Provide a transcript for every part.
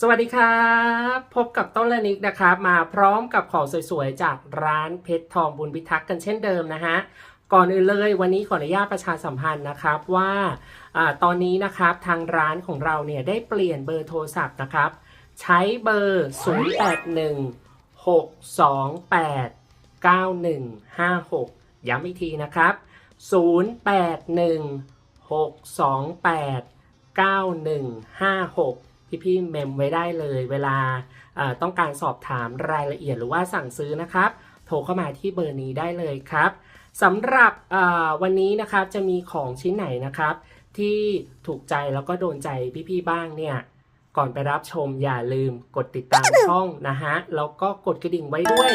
สวัสดีครับ พบกับต้นและนิกนะครับ มาพร้อมกับของสวยๆ จากร้านเพชรทองบุญพิทักษ์กันเช่นเดิมนะฮะก่อนอื่นเลยวันนี้ขออนุญาตประชาสัมพันธ์นะครับว่าอตอนนี้นะครับทางร้านของเราเนี่ยได้เปลี่ยนเบอร์โทรศัพท์นะครับ ใช้เบอร์ 081 628 9156 ย้ำอีกทีนะครับ 081 628 9156 พี่ๆเมมไว้ได้เลยเวลาต้องการสอบถามรายละเอียดหรือว่าสั่งซื้อนะครับ โทรเข้ามาที่เบอร์นี้ได้เลยครับสำหรับวันนี้นะครับจะมีของชิ้นไหนนะครับ ที่ถูกใจแล้วก็โดนใจพี่ๆบ้างเนี่ยก่อนไปรับชมอย่าลืมกดติดตามช่องนะฮะแล้วก็กดกระดิ่งไว้ด้วย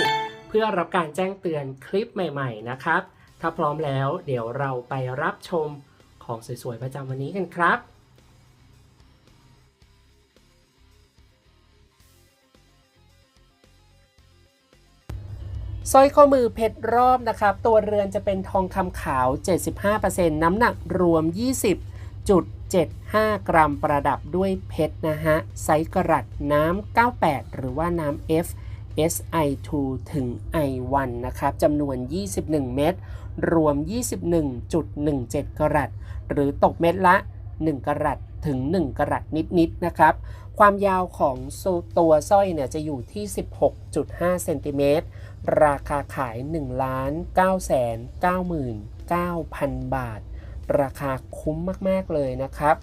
เพื่อรับการแจ้งเตือนคลิปใหม่ ๆนะครับ ถ้าพร้อมแล้วเดี๋ยวเราไปรับชมของสวยๆประจำวันนี้กันครับ สร้อยข้อมือเพชรรอบนะครับ ตัวเรือนจะเป็นทองคำขาว 75%น้ำหนักรวม 20.75 กรัมประดับด้วยเพชรนะฮะ ไซส์กรัตน้ำ 98 หรือว่าน้ำ F SI2 ถึง I1 นะครับจำนวน 21 เม็ดรวม 21.17 กรัตหรือตกเม็ดละ 1 กรัตถึง 1 กรัตนิดๆนะครับ ความยาวของตัวสร้อยเนี่ยจะอยู่ที่ 16.5 เซนติเมตร ราคาขาย 1 9 9 9 9 0 0 0บาท ราคาคุ้มมากๆเลยนะครับ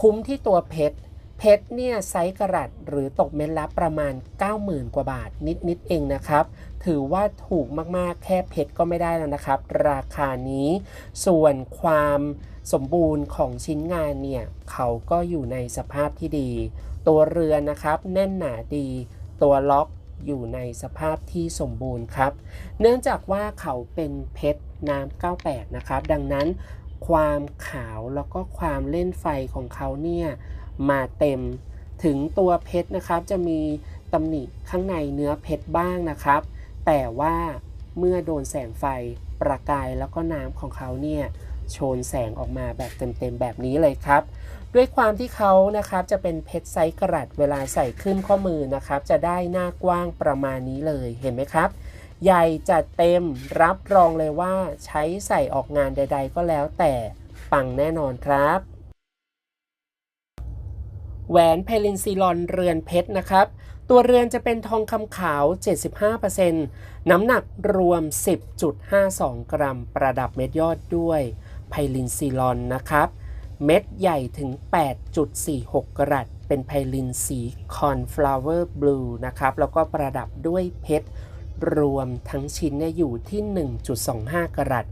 คุ้มที่ตัวเพชร เพชรเนี่ยไซส์กระรัตหรือตกเม็ดละประมาณ 90,000 กว่าบาทนิดๆเองนะครับ ถือว่าถูกมากๆ แค่เพชรก็ไม่ได้แล้วนะครับ ราคานี้ ส่วนความสมบูรณ์ของชิ้นงานเนี่ย เขาก็อยู่ในสภาพที่ดี ตัวเรือนนะครับ แน่นหนาดี ตัวล็อกอยู่ในสภาพที่สมบูรณ์ครับ เนื่องจากว่าเขาเป็นเพชรน้ำ98 นะครับ ดังนั้นความขาวแล้วก็ความเล่นไฟของเขาเนี่ยมาเต็มถึงตัวเพชรนะครับจะมีตำหนิข้างในเนื้อเพชรบ้างนะครับ แต่ว่าเมื่อโดนแสงไฟประกายแล้วก็น้ำของเขาเนี่ยโชนแสงออกมาแบบเต็มๆแบบนี้เลยครับ ด้วยความที่เขานะครับจะเป็นเพชรไซส์กระรัตเวลาใส่ขึ้นข้อมือนะครับ จะได้หน้ากว้างประมาณนี้เลยเห็นไหมครับ ใหญ่จัดเต็มรับรองเลยว่าใช้ใส่ออกงานใด ๆ ก็แล้วแต่ปังแน่นอนครับ แหวนเพลินซีลอนเรือนเพชรนะครับ ตัวเรือนจะเป็นทองคำขาว 75%น้ำหนักรวม 10.52 กรัม ประดับเม็ดยอดด้วยไพลินซีลอนนะครับ เม็ดใหญ่ถึง 8.46 กรัตเป็นไพลินสีคอนฟลาวเวอร์บลูนะครับ แล้วก็ประดับด้วยเพชรรวมทั้งชิ้นเนี่ยอยู่ที่ 1.25 กรัต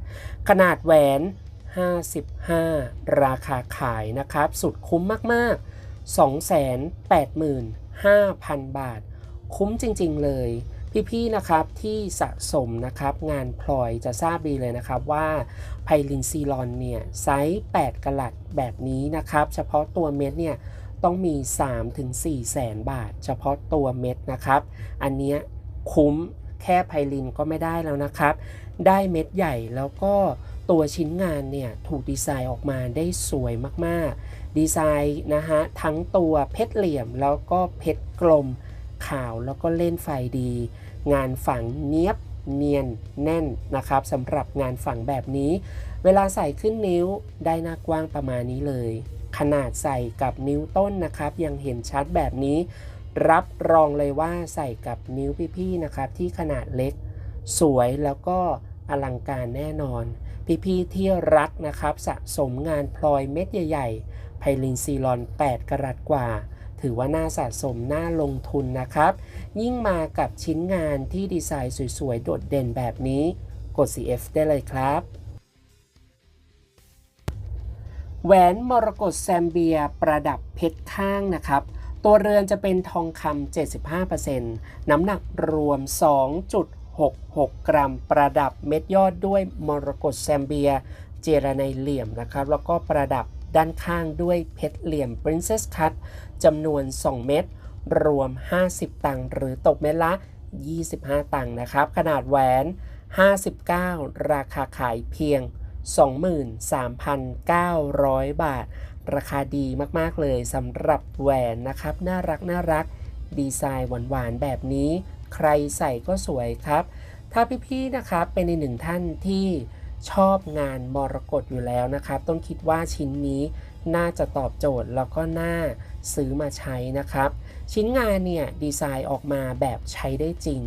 ขนาดแหวน 55 ราคาขายนะครับ สุดคุ้มมาก ๆ 285,000 บาท คุ้มจริง ๆ เลยพี่ๆ นะครับที่สะสมนะครับงานพลอยจะทราบดีเลยนะครับว่าไพลินซีลอนเนี่ยไซส์ 8กะลัดแบบนี้นะครับ เฉพาะตัวเม็ดเนี่ยต้องมี 3-4 แสนบาท เฉพาะตัวเม็ดนะครับ อันเนี้ยคุ้มแค่ไพลินก็ไม่ได้แล้วนะครับ ได้เม็ดใหญ่แล้วก็ตัวชิ้นงานเนี่ยถูกดีไซน์ออกมาได้สวยมากๆ ดีไซน์นะฮะทั้งตัวเพชรเหลี่ยมแล้วก็เพชรกลมขาวแล้วก็เล่นไฟดี งานฝังเนียบเนียนแน่นนะครับสำหรับงานฝังแบบนี้ เวลาใส่ขึ้นนิ้วได้หน้ากว้างประมาณนี้เลย ขนาดใส่กับนิ้วต้นนะครับ ยังเห็นชัดแบบนี้ รับรองเลยว่าใส่กับนิ้วพี่ๆนะครับ ที่ขนาดเล็ก สวยแล้วก็อลังการแน่นอน พี่ๆที่รักนะครับ สะสมงานพลอยเม็ดใหญ่ๆ ไพลินซีลอน 8 กรัตกว่า ถือว่าน่าสะสมน่าลงทุนนะครับ ยิ่งมากับชิ้นงานที่ดีไซน์สวยๆ โดดเด่นแบบนี้ กด CF ได้เลยครับแหวนมรกตแซมเบียประดับเพชรข้างนะครับ ตัวเรือนจะเป็นทองคำ 75%น้ำหนักรวม 2.66 กรัม ประดับเม็ดยอดด้วยมรกตแซมเบีย เจรไนเหลี่ยมนะครับ แล้วก็ประดับ ด้านข้างด้วยเพชรเหลี่ยม Princess Cut จำนวน 2 เม็ดรวม 50 ตังค์หรือตกเม็ดละ 25 ตังค์นะครับ ขนาดแหวน 59 ราคาขายเพียง 23,900 บาท ราคาดีมาก ๆ เลยสำหรับแหวนนะครับ น่ารักน่ารัก ดีไซน์หวาน ๆ แบบนี้ ใครใส่ก็สวยครับ ถ้าพี่ ๆ นะครับเป็นอีกหนึ่งท่านที่ ชอบงานมรกตอยู่แล้วนะครับ ต้องคิดว่าชิ้นนี้น่าจะตอบโจทย์แล้วก็น่าซื้อมาใช้นะครับ ชิ้นงานเนี่ยดีไซน์ออกมาแบบใช้ได้จริง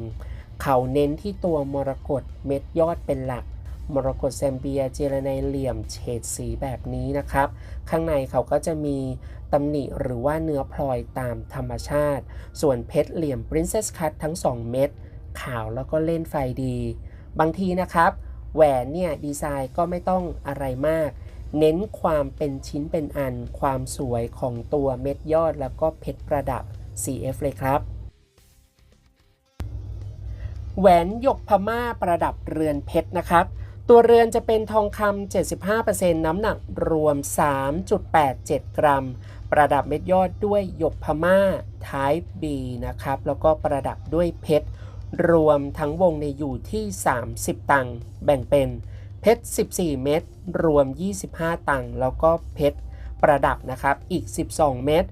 เขาเน้นที่ตัวมรกตเม็ดยอดเป็นหลัก มรกตแซมเบียเจรไนเหลี่ยมเฉดสีแบบนี้นะครับ ข้างในเขาก็จะมีตำหนิหรือว่าเนื้อพลอยตามธรรมชาติ ส่วนเพชรเหลี่ยม Princess Cut ทั้ง 2 เม็ดขาวแล้วก็เล่นไฟดี บางทีนะครับ แหวนเนี่ยดีไซน์ก็ไม่ต้องอะไรมาก เน้นความเป็นชิ้นเป็นอัน ความสวยของตัวเม็ดยอดแล้วก็เพชรประดับ CF เลยครับ แหวนหยกพม่าประดับเรือนเพชรนะครับตัวเรือนจะเป็นทองคำ 75%น้ำหนักรวม 3.87 กรัม ประดับเม็ดยอดด้วยหยกพม่า Type B นะครับ แล้วก็ประดับด้วยเพชร รวมทั้งวงในอยู่ที่ 30 ตังค์แบ่งเป็นเพชร 14 เม็ดรวม 25 ตังค์แล้วก็เพชรประดับนะครับอีก 12 เม็ด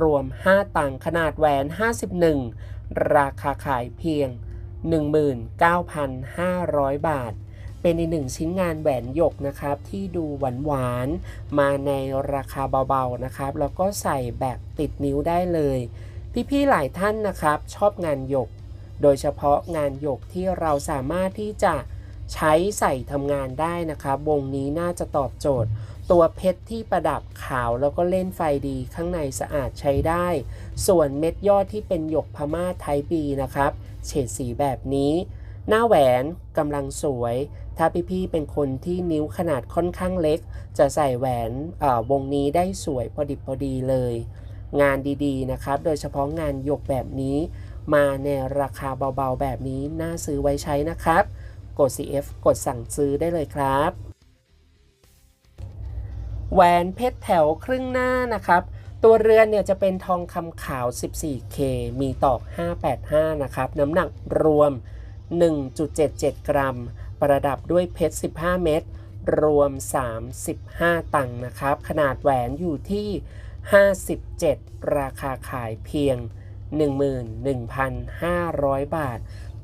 รวม 5 ตังค์ขนาดแหวน 51 ราคาขายเพียง 19,500 บาท เป็นอีกหนึ่งชิ้นงานแหวนหยกนะครับที่ดูหวานหวานมาในราคาเบาๆนะครับ แล้วก็ใส่แบบติดนิ้วได้เลย พี่ๆหลายท่านนะครับชอบงานหยก โดยเฉพาะงานหยกที่เราสามารถที่จะใช้ใส่ทำงานได้นะครับวงนี้น่าจะตอบโจทย์ ตัวเพชรที่ประดับขาวแล้วก็เล่นไฟดีข้างในสะอาดใช้ได้ ส่วนเม็ดยอดที่เป็นหยกพม่าไทปีนะครับ เฉดสีแบบนี้ หน้าแหวนกำลังสวย ถ้าพี่ๆเป็นคนที่นิ้วขนาดค่อนข้างเล็ก จะใส่แหวนเอ่อวงนี้ได้สวยพอดิบพอดีเลย งานดีๆนะครับ โดยเฉพาะงานหยกแบบนี้ มาในราคาเบาๆ แบบนี้ น่าซื้อไว้ใช้นะครับ กด CF กดสั่งซื้อได้เลยครับ แหวนเพชรแถวครึ่งหน้านะครับ ตัวเรือนเนี่ยจะเป็นทองคำขาว 14K มีตอก 585 นะครับ น้ำหนักรวม 1.77 กรัม ประดับด้วยเพชร 15 เม็ดรวม 35 ตังค์นะครับ ขนาดแหวนอยู่ที่ 57 ราคาขายเพียง 11,500 บาท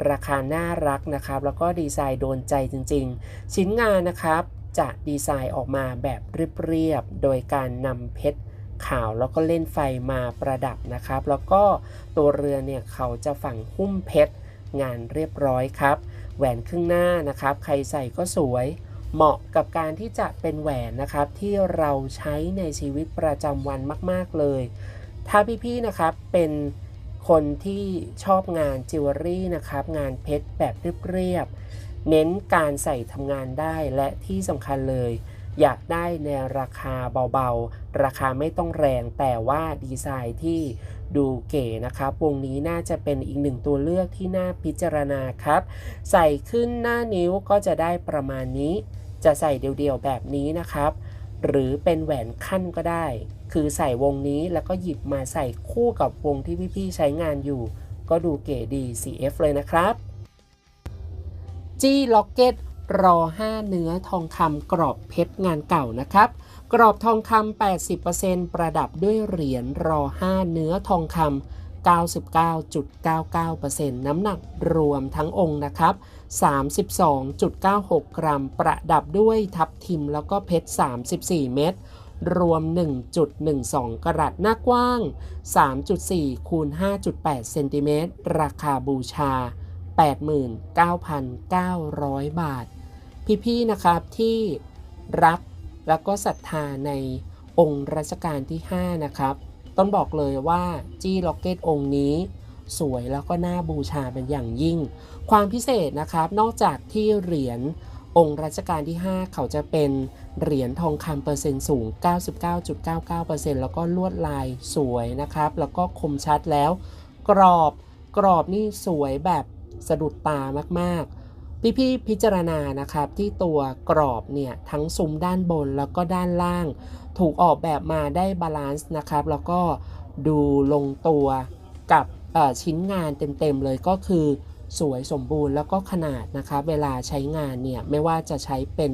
ราคาน่ารักนะครับ แล้วก็ดีไซน์โดนใจจริง ๆ ชิ้นงานนะครับจะดีไซน์ออกมาแบบเรียบๆ โดยการนำเพชรขาวแล้วก็เล่นไฟมาประดับนะครับ แล้วก็ตัวเรือเนี่ยเขาจะฝังหุ้มเพชรงานเรียบร้อยครับ แหวนครึ่งหน้านะครับ ใครใส่ก็สวย เหมาะกับการที่จะเป็นแหวนนะครับ ที่เราใช้ในชีวิตประจำวันมาก ๆเลย ถ้าพี่ๆนะครับเป็น คนที่ชอบงานจิวเวลรี่นะครับ งานเพชรแบบเรียบๆเน้นการใส่ทำงานได้และที่สำคัญเลย อยากได้ในราคาเบาๆ ราคาไม่ต้องแรงแต่ว่าดีไซน์ที่ดูเก๋นะครับ วงนี้น่าจะเป็นอีกหนึ่งตัวเลือกที่น่าพิจารณาครับ ใส่ขึ้นหน้านิ้วก็จะได้ประมาณนี้ จะใส่เดี่ยวๆแบบนี้นะครับ หรือเป็นแหวนขั้นก็ได้ คือใส่วงนี้แล้วก็หยิบมาใส่คู่กับวงที่พี่ๆใช้งานอยู่ ก็ดูเก๋ดี CF เลยนะครับจี้ล็อกเก็ตรอ 5 เนื้อทองคำกรอบเพชรงานเก่านะครับ กรอบทองคำ80%ประดับด้วยเหรียญรอ 5 เนื้อทองคำ 99.99%น้ำหนักรวมทั้งองค์นะครับ 32.96 กรัม ประดับด้วยทับทิมแล้วก็เพชร 34 เม็ดรวม 1.12 กรัตหน้ากว้าง 3.4 คูณ 5.8 เซนติเมตร ราคาบูชา 89,900 บาท พี่ ๆ นะครับที่รักแล้วก็ศรัทธาในองค์รัชกาลที่ 5 นะครับ ต้องบอกเลยว่าจี้ล็อกเก็ตองค์นี้ สวยแล้วก็น่าบูชาเป็นอย่างยิ่ง ความพิเศษนะครับ นอกจากที่เหรียญองค์รัชกาลที่ 5 เขาจะเป็นเหรียญทองคำเปอร์เซ็นต์สูง 99.99%แล้วก็ลวดลายสวยนะครับ แล้วก็คมชัดแล้ว กรอบกรอบนี่สวยแบบสะดุดตามากๆ พี่ๆพิจารณานะครับที่ตัวกรอบเนี่ยทั้งซุ้มด้านบนแล้วก็ด้านล่าง ถูกออกแบบมาได้บาลานซ์นะครับ แล้วก็ดูลงตัวกับชิ้นงานเต็มๆเลยก็คือสวยสมบูรณ์แล้วก็ขนาดนะครับเวลาใช้งานเนี่ย ไม่ว่าจะใช้เป็น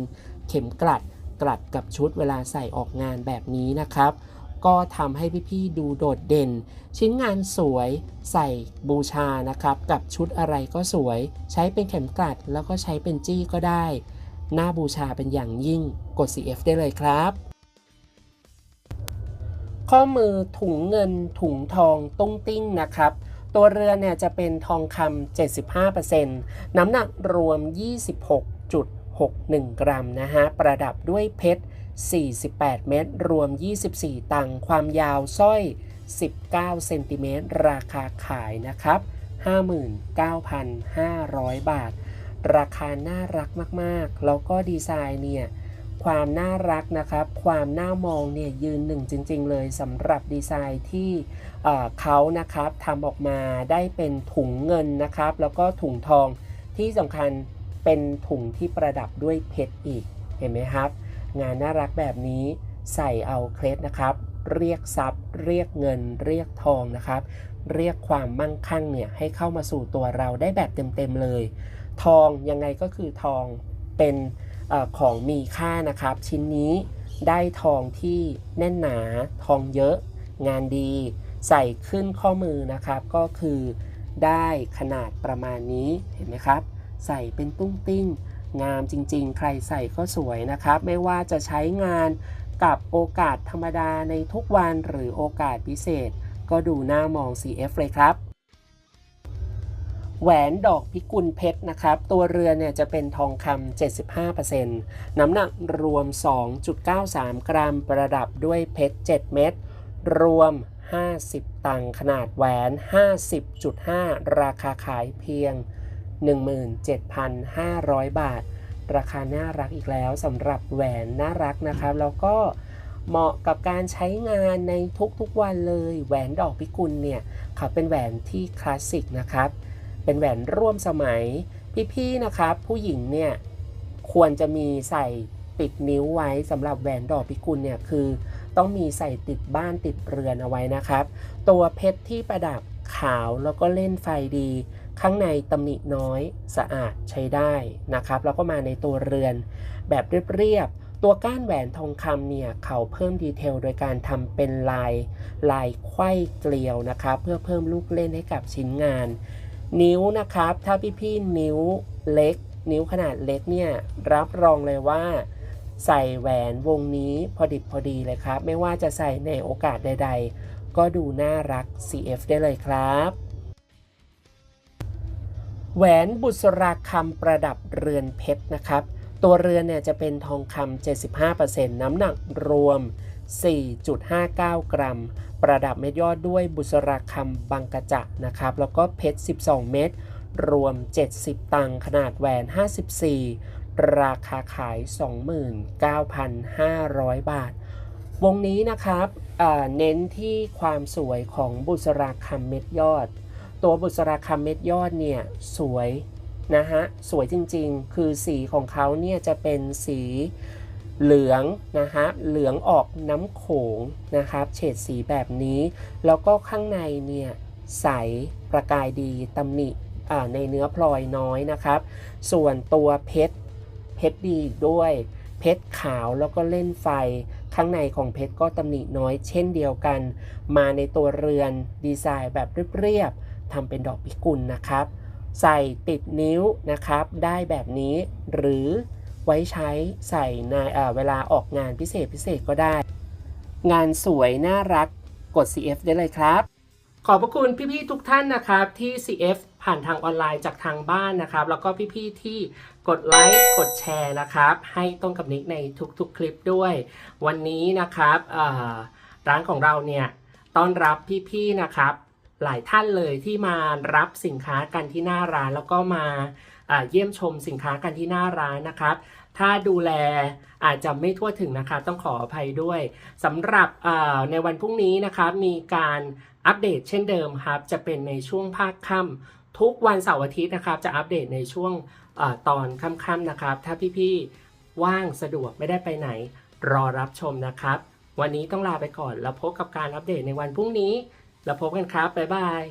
เข็มกลัดกลัดกับชุดเวลาใส่ออกงานแบบนี้นะครับ ก็ทำให้พี่ๆดูโดดเด่น ชิ้นงานสวยใส่บูชานะครับ กับชุดอะไรก็สวย ใช้เป็นเข็มกลัดแล้วก็ใช้เป็นจี้ก็ได้ หน้าบูชาเป็นอย่างยิ่งกด CF ได้เลยครับ ข้อมือถุงเงินถุงทองตุ้งติ้งนะครับ ตัวเรือเนี่ยจะเป็นทองคำ75%น้ำหนักรวม 26.61 กรัมนะฮะ ประดับด้วยเพชร 48 เม็ดรวม 24 ตังค์ความยาวสร้อย 19 เซนติเมตร ราคาขายนะครับ 59,500 บาท ราคาน่ารักมาก ๆ แล้วก็ดีไซน์เนี่ย ความน่ารักนะครับ ความน่ามองเนี่ยยืนหนึ่งจริง ๆ เลยสำหรับดีไซน์ที่เเขานะครับทำออกมาได้เป็นถุงเงินนะครับ แล้วก็ถุงทองที่สำคัญเป็นถุงที่ประดับด้วยเพชรอีกเห็นไหมครับ งานน่ารักแบบนี้ใส่เอาเคล็ดนะครับ เรียกทรัพย์ เรียกเงิน เรียกทองนะครับ เรียกความมั่งคั่งเนี่ยให้เข้ามาสู่ตัวเราได้แบบเต็มๆเลย ทองยังไงก็คือทองเป็น ของมีค่านะครับ ชิ้นนี้ได้ทองที่แน่นหนา ทองเยอะ งานดี ใส่ขึ้นข้อมือนะครับ ก็คือได้ขนาดประมาณนี้เห็นไหมครับ ใส่เป็นตุ้งติ้ง งามจริงๆ ใครใส่ก็สวยนะครับ ไม่ว่าจะใช้งานกับโอกาสธรรมดาในทุกวันหรือโอกาสพิเศษ ก็ดูหน้ามอง CF เลยครับ แหวนดอกพิกุลเพชรนะครับ ตัวเรือเนี่ยจะเป็นทองคำ75%น้ำหนักรวม 2.93 กรัมประดับด้วยเพชร 7 เม็ดรวม 50 ตังขนาดแหวน 50.5 ราคาขายเพียง 17,500 บาท ราคาน่ารักอีกแล้วสำหรับแหวนน่ารักนะครับ แล้วก็เหมาะกับการใช้งานในทุกๆวันเลย แหวนดอกพิกุลเนี่ยเขาเป็นแหวนที่คลาสสิกนะครับ เป็นแหวนร่วมสมัย พี่ๆนะครับ ผู้หญิงเนี่ยควรจะมีใส่ติดนิ้วไว้สำหรับแหวนดอกพิกุลเนี่ยคือต้องมีใส่ติดบ้านติดเรือนเอาไว้นะครับ ตัวเพชรที่ประดับขาวแล้วก็เล่นไฟดี ข้างในตำหนิน้อยสะอาดใช้ได้นะครับ แล้วก็มาในตัวเรือนแบบเรียบๆตัวก้านแหวนทองคำเนี่ยเขาเพิ่มดีเทลโดยการทำเป็นลายลายไขว้เกลียวนะครับเพื่อเพิ่มลูกเล่นให้กับชิ้นงาน นิ้วนะครับ ถ้าพี่ๆนิ้วเล็ก นิ้วขนาดเล็กเนี่ยรับรองเลยว่า ใส่แหวนวงนี้พอดิบพอดีเลยครับ ไม่ว่าจะใส่ในโอกาสใด ๆ ก็ดูน่ารัก CF ได้เลยครับแหวนบุษราคำประดับเรือนเพชรนะครับ ตัวเรือนเนี่ยจะเป็นทองคำ75%น้ำหนักรวม 4.59 กรัม ประดับเม็ดยอดด้วยบุษราคำบังกะจะนะครับ แล้วก็เพชร 12 เม็ด รวม 70 ตังค์ขนาดแหวน 54 ราคาขาย 29,500 บาท วงนี้นะครับเเน้นที่ความสวยของบุษราคำเม็ดยอด ตัวบุษราคำเม็ดยอดเนี่ยสวยนะฮะ สวยจริงๆ คือสีของเขาเนี่ยจะเป็นสี เหลืองนะฮะเหลืองออกน้ำโขงนะครับเฉดสีแบบนี้ แล้วก็ข้างในเนี่ยใสประกายดีตำหนิในเนื้อพลอยน้อยนะครับ ส่วนตัวเพชรเพชรดีอีกด้วย เพชรขาวแล้วก็เล่นไฟ ข้างในของเพชรก็ตำหนิน้อยเช่นเดียวกัน มาในตัวเรือนดีไซน์แบบเรียบๆทำเป็นดอกพิกุลนะครับ ใส่ติดนิ้วนะครับ ได้แบบนี้หรือ ไว้ใช้ใส่ในเเวลาออกงานพิเศษพิเศษก็ได้ งานสวยน่ารักกด CF ได้เลยครับ ขอบพระคุณพี่ๆทุกท่านนะครับ ที่ CF ผ่านทางออนไลน์จากทางบ้านนะครับ แล้วก็พี่ๆที่กดไลค์กดแชร์นะครับ ให้ต้นกับนิกในทุกๆคลิปด้วย วันนี้นะครับร้านของเราเนี่ยต้อนรับพี่ๆนะครับ หลายท่านเลยที่มารับสินค้ากันที่หน้าร้านแล้วก็มา เยี่ยมชมสินค้ากันที่หน้าร้านนะครับ ถ้าดูแลอาจจะไม่ทั่วถึงนะครับต้องขออภัยด้วยสำหรับในวันพรุ่งนี้นะครับมีการอัปเดตเช่นเดิมครับ จะเป็นในช่วงภาคค่ำทุกวันเสาร์อาทิตย์นะครับ จะอัปเดตในช่วงอตอนค่ำๆนะครับ ถ้าพี่ๆว่างสะดวกไม่ได้ไปไหน รอรับชมนะครับ วันนี้ต้องลาไปก่อนแล้วพบกับการอัปเดตในวันพรุ่งนี้ แล้วพบกันครับ บ๊ายบาย